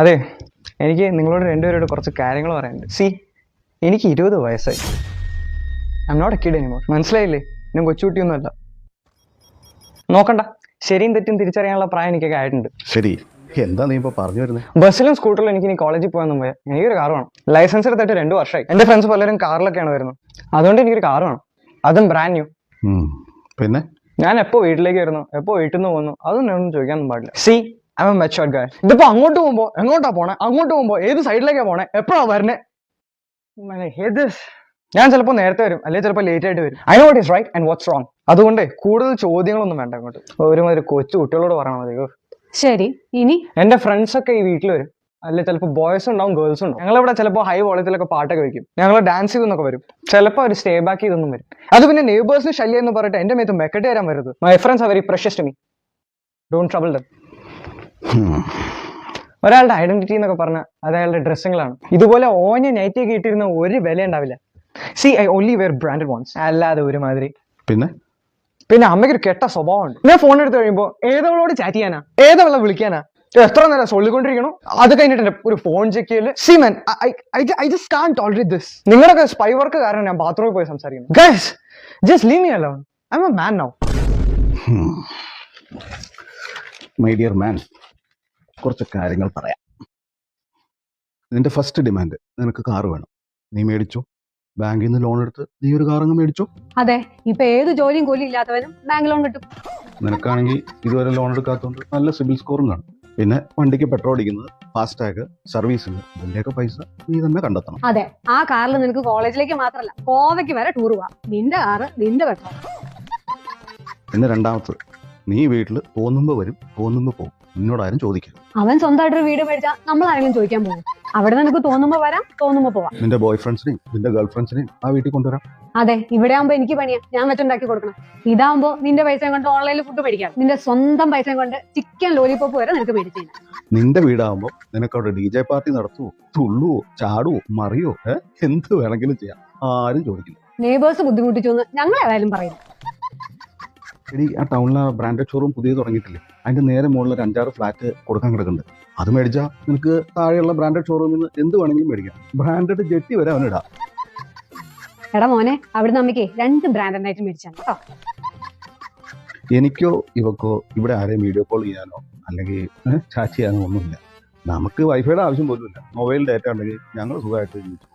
അതെ എനിക്ക് നിങ്ങളോട് രണ്ടുപേരോട് കുറച്ച് കാര്യങ്ങൾ പറയാനുണ്ട്. സി എനിക്ക് ഇരുപത് വയസ്സായി. I not a kid anymore മനസ്സിലായില്ലേ? ഞാൻ കൊച്ചുകുട്ടിയൊന്നുമല്ല. നോക്കണ്ട. ശരിയും തെറ്റും തിരിച്ചറിയാനുള്ള പ്രായം എനിക്കൊക്കെ ആയിട്ടുണ്ട്. ശരി. എന്താ നീ ഇപ്പൊ പറഞ്ഞു വരുന്നത് ബസ്സിലും സ്കൂട്ടറിലും എനിക്ക് ഇനി കോളേജിൽ പോകാൻ പോയാൽ എനിക്കൊരു കാർ വേണം. ലൈസൻസ് എടുത്തിട്ട് രണ്ട് വർഷമായി. എന്റെ ഫ്രണ്ട്സ് പലരും കാറിലൊക്കെയാണ് വരുന്നത്. അതുകൊണ്ട് എനിക്കൊരു കാർ വേണം. അതും ബ്രാൻഡ് ന്യൂ പിന്നെ? ഞാൻ എപ്പോ വീട്ടിലേക്ക് വരുന്നു? എപ്പോ വീട്ടിൽ നിന്ന് പോകുന്നു? അതൊന്നും ചോദിക്കാൻ ചോദിക്കാനൊന്നും പാടില്ല. സി ഐ എം മെച്ചുവർഡ് ഗായ് ഇതിപ്പോ അങ്ങോട്ട് പോകുമ്പോ എങ്ങോട്ടാ പോണേ? അങ്ങോട്ട് പോകുമ്പോ ഏത് സൈഡിലേക്കാ പോണേ? എപ്പോഴാ വരണേ? ഏത് ഞാൻ ചിലപ്പോൾ നേരത്തെ വരും അല്ലെങ്കിൽ ചിലപ്പോൾ ലേറ്റ് ആയിട്ട് വരും. I know what is right and what's wrong അതുകൊണ്ട് കൂടുതൽ ചോദ്യങ്ങളൊന്നും വേണ്ട അങ്ങോട്ട്. ഒരുമാതിരി കൊച്ചു കുട്ടികളോട് പറയണം മതി. ശരി ഇനി? എന്റെ ഫ്രണ്ട്സ് ഒക്കെ ഈ വീട്ടിൽ വരും. അല്ലെ ചിലപ്പോൾ ബോയ്സ് ഉണ്ടാവും ഗേൾസ് ഉണ്ടാവും. ഞങ്ങളിവിടെ ചിലപ്പോൾ ഹൈ വോളത്തിലൊക്കെ പാട്ടൊക്കെ വെക്കും. ഞങ്ങൾ ഡാൻസ് ചെയ്തെന്നൊക്കെ വരും. ചിലപ്പോൾ ഒരു സ്റ്റേ ബാക്ക് ചെയ്തൊന്നും വരും. അത് പിന്നെ നെയ്ബേഴ്സിന് ശല്യം എന്ന് പറഞ്ഞിട്ട് എന്റെ മേത്ത് മെക്കട്ട് തരാൻ വരരുത്. My friends very precious to me don't trouble them. ഒരാളുടെ ഐഡന്റിറ്റി എന്നൊക്കെ പറഞ്ഞാൽ അത് അയാളുടെ ഡ്രസ്സുകളാണ് ഇതുപോലെ ഓഞ്ഞ നൈറ്റി കിട്ടിയിരുന്ന ഇട്ടിരുന്ന ഒരു വില ഉണ്ടാവില്ല. See I only wear branded ones അല്ലാതെ ഒരുമാതിരി. പിന്നെ? പിന്നെ അമ്മയ്ക്ക് ഒരു കെട്ട സ്വഭാവമുണ്ട്. ഞാൻ ഫോൺ എടുത്ത് കഴിയുമ്പോൾ ഏതവളോട് ചാറ്റ് ചെയ്യാനാ? ഏതവളെ വിളിക്കാനാ? എത്ര നേരം സൊള്ളിക്കൊണ്ടിരിക്കണോ അത് കഴിഞ്ഞിട്ട് എന്റെ ഒരു ഫോൺ ചെക്ക് ചെയ്യൽ. See man I just can't tolerate this നിങ്ങളൊക്കെ സ്പൈ വർക്ക് കാരണം ഞാൻ ബാത്റൂമിൽ പോയി സംസാരിക്കുന്നു. Guys just leave me alone I'm a man now my dear man കുറച്ച് കാര്യങ്ങൾ പറയാം. നിന്റെ ഫസ്റ്റ് ഡിമാൻഡ് നിനക്ക് കാറ് വേണം. നീ മേടിച്ചോ. ബാങ്കിൽ നിന്ന് ലോൺ എടുത്ത് നീ ഒരു കാറങ്ങ് മേടിച്ചോ. അതെ ഇപ്പൊ ഏത് ജോലിയും കൂലി ഇല്ലാത്തവനും ബാങ്ക് ലോൺ കിട്ടും. നിനക്കാണെങ്കിൽ ഇതുവരെ ലോൺ എടുക്കാത്തതുകൊണ്ട് നല്ല സിബിൽ സ്കോറും കാണും. പിന്നെ വണ്ടിക്ക് പെട്രോൾ അടിക്കുന്നത് ഫാസ്ടാഗ് സർവീസിന് ഇതിന്റെയൊക്കെ പൈസ നീ തന്നെ കണ്ടെത്തണം. അതെ ആ കാറിൽ നിനക്ക് കോളേജിലേക്ക് മാത്രമല്ല ഗോവയ്ക്ക് വരെ ടൂർ പോവാം. നിന്റെ കാറ് നിന്റെ പെട്രോൾ പിന്നെ രണ്ടാമത്തത് നീ വീട്ടിൽ തോന്നുമ്പോൾ വരും തോന്നുമ്പോൾ പോകും. നിന്നോട് ആരും ചോദിക്കരുത്. അവൻ സ്വന്തമായിട്ടൊരു വീട് മേടിച്ചാൽ നമ്മൾ ആരെങ്കിലും ചോദിക്കാൻ പോകും. അവിടെ നിനക്ക് തോന്നുമ്പോ വരാം തോന്നുമ്പോ പോവാം. നിന്റെ ബോയ് ഫ്രണ്ട്സിനെയും നിന്റെ ഗേൾ ഫ്രണ്ട്സിനെയും ആ വീട്ടിൽ കൊണ്ടുവരാം. അതെ ഇവിടെ ആകുമ്പോ എനിക്ക് പണിയാ. ഞാൻ വെച്ചുണ്ടാക്കി കൊടുക്കണം. ഇതാകുമ്പോ നിന്റെ പൈസ കൊണ്ട് ഓൺലൈനിൽ ഫുഡ് മേടിക്കാം. നിന്റെ സ്വന്തം പൈസ കൊണ്ട് ചിക്കൻ ലോലിപോപ്പ് വരെ നിനക്ക് മേടിച്ചു നിന്റെ വീടാവുമ്പോ നിനക്ക് അവിടെ ഡി ജെ പാർട്ടി നടത്തുവോ? തുള്ളുവോ? ചാടുവോ? മറിയോ? എന്ത് വേണമെങ്കിലും ചെയ്യാം. ആരും ചോദിക്കില്ല. നെയ്ബേഴ്സ് ബുദ്ധിമുട്ടിച്ചു ഞങ്ങൾ ഏതായാലും പറയും. എടി ആ ടൗണിലെ ബ്രാൻഡഡ് ഷോറൂം പുതിയത് തുടങ്ങിയിട്ടില്ലേ? അതിന്റെ നേരെ മുകളിൽ ഒരു അഞ്ചാറ് ഫ്ലാറ്റ് കൊടുക്കാൻ കിടക്കുന്നത് അത് മേടിച്ചാൽ നിനക്ക് താഴെയുള്ള ബ്രാൻഡഡ് ഷോറൂമിൽ നിന്ന് എന്ത് വേണമെങ്കിലും മേടിക്കാം. ബ്രാൻഡഡ് ജെട്ടി വരെ അവനിടാം എടാ മോനെ അവിടുന്ന് അമ്മയ്ക്ക് രണ്ട് ബ്രാൻഡഡ് ആയിട്ട് മേടിച്ചാണ് കേട്ടോ. എനിക്കോ ഇവക്കോ ഇവിടെ ആരെയും വീഡിയോ കോൾ ചെയ്യാനോ അല്ലെങ്കിൽ ചാറ്റ് ചെയ്യാനോ ഒന്നുമില്ല. നമുക്ക് വൈഫൈയുടെ ആവശ്യം പോലുമില്ല. മൊബൈൽ ഡാറ്റ ഉണ്ടെങ്കിൽ ഞങ്ങൾ സുഖമായിട്ട് ജീവിച്ചു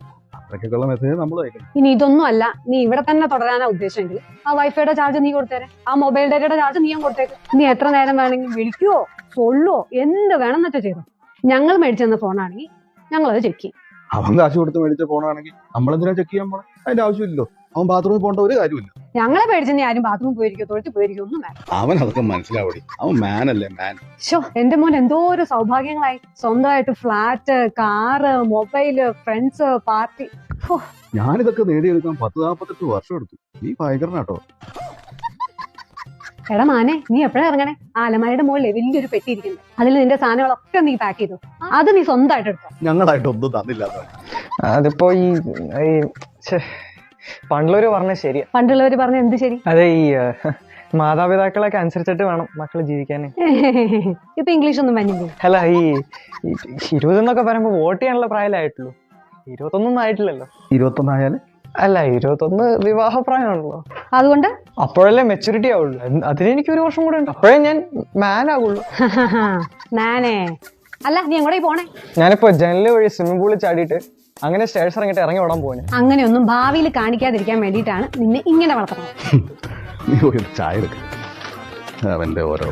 പോകും. അത്രയ്ക്കൊക്കെയുള്ള മെസ്സേജ് നമ്മൾ അയക്കണം. ഇനി ഇതൊന്നും അല്ല. നീ ഇവിടെ തന്നെ തുടരാനാ ഉദ്ദേശമെങ്കിൽ. ആ വൈഫൈയുടെ ചാർജ് നീ കൊടുത്തേരെ. ആ മൊബൈൽ ഡേറ്റയുടെ ചാർജ് നീ കൊടുത്തേക്ക്. നീ എത്ര നേരം വേണമെങ്കിൽ വിളിക്കുവോ സൊള്ളുവോ എന്ത് വേണം വെച്ചാൽ ചെയ്തോ. ഞങ്ങൾ മേടിച്ചെന്ന ഫോണാണെങ്കിൽ ഞങ്ങൾ അത് ചെക്ക് ചെയ്യും. അവൻ കാശ് കൊടുത്ത് മേടിച്ച ഫോണാണെങ്കിൽ നമ്മളെന്തിനാ ചെക്ക് ചെയ്യാൻ പോണേ? അതിന്റെ ആവശ്യമില്ലല്ലോ. അവൻ ബാത്റൂമിൽ പോകേണ്ട ഒരു കാര്യമില്ല ഞങ്ങളെ മേടിച്ചു നീ ആരും ബാത്റൂമിൽ പോയിരിക്കോ തൊഴുത്ത് പോയിരിക്കോ ഒന്നും വേണം അവൻ അതൊക്കെ മനസ്സിലാവടി. അവൻ മാൻ അല്ലേ മാൻ ഷോ എന്റെ മോൻ എന്തോ ഒരു സൗഭാഗ്യങ്ങളായി. സ്വന്തമായിട്ട് flat car mobile friends party ഞാനിതൊക്കെ നേടിയെടുക്കാൻ പത്ത് നാൽപ്പത്തെട്ട് വർഷം എടുത്തു. നീ ഭയങ്കരനാട്ടോ. എടാ മാനെ നീ എപ്പോഴാ ഇറങ്ങണേ? ആ അലമാരയുടെ മുകളിൽ വലിയൊരു പെട്ടി ഇരിക്കുന്നത് അതിൽ നിന്റെ സാധനങ്ങളൊക്കെ നീ പാക്ക് ചെയ്തു. അത് നീ സ്വന്തമായിട്ട് എടുത്തു? ഞങ്ങളായിട്ട് ഒന്നും തന്നില്ല. അതിപ്പോ ഈ പണ്ടുള്ളവര് പറഞ്ഞ ശരി പണ്ടുള്ളവര് പറഞ്ഞ എന്ത് ശരി? അതെ ഈ മാതാപിതാക്കളൊക്കെ അനുസരിച്ചിട്ട് വേണം മക്കൾ ജീവിക്കാൻ ഇപ്പൊ ഇംഗ്ലീഷ് ഒന്നും വന്നില്ലേ? അല്ല ഈ ഇരുപത് എന്നൊക്കെ പറയുമ്പോ വോട്ട് ചെയ്യാനുള്ള പ്രായമായിട്ടുള്ളൂ. ഇരുപത്തൊന്നും ആയിട്ടില്ലല്ലോ. ഇരുപത്തൊന്നായാൽ? അല്ല ഇരുപത്തൊന്ന് വിവാഹ പ്രായമാണല്ലോ അതുകൊണ്ട്? അപ്പോഴല്ലേ മെച്ചൂരിറ്റി ആവുള്ളൂ. അതിന് എനിക്ക് ഒരു വർഷം കൂടെ ഉണ്ട്. അപ്പോഴേ ഞാൻ മാൻ ആകുള്ളൂ മാനേ അല്ല നീ എങ്ങോട്ടേ പോണേ? ഞാനിപ്പോ ജനൽ വഴി സ്വിമ്മിംഗ് പൂളിൽ ചാടിയിട്ട് അങ്ങനെ സ്റ്റേഴ്സ് ഇറങ്ങിട്ട് ഇറങ്ങി ഓടാൻ പോകുന്നു അങ്ങനെയൊന്നും ഭാവിയിൽ കാണിക്കാതിരിക്കാൻ വേണ്ടിയിട്ടാണ് നിന്നെ ഇങ്ങനെ വളർത്തുന്നത്. നീ ഒരു ചായ എടുക്ക. അവന്റെ ഓരോ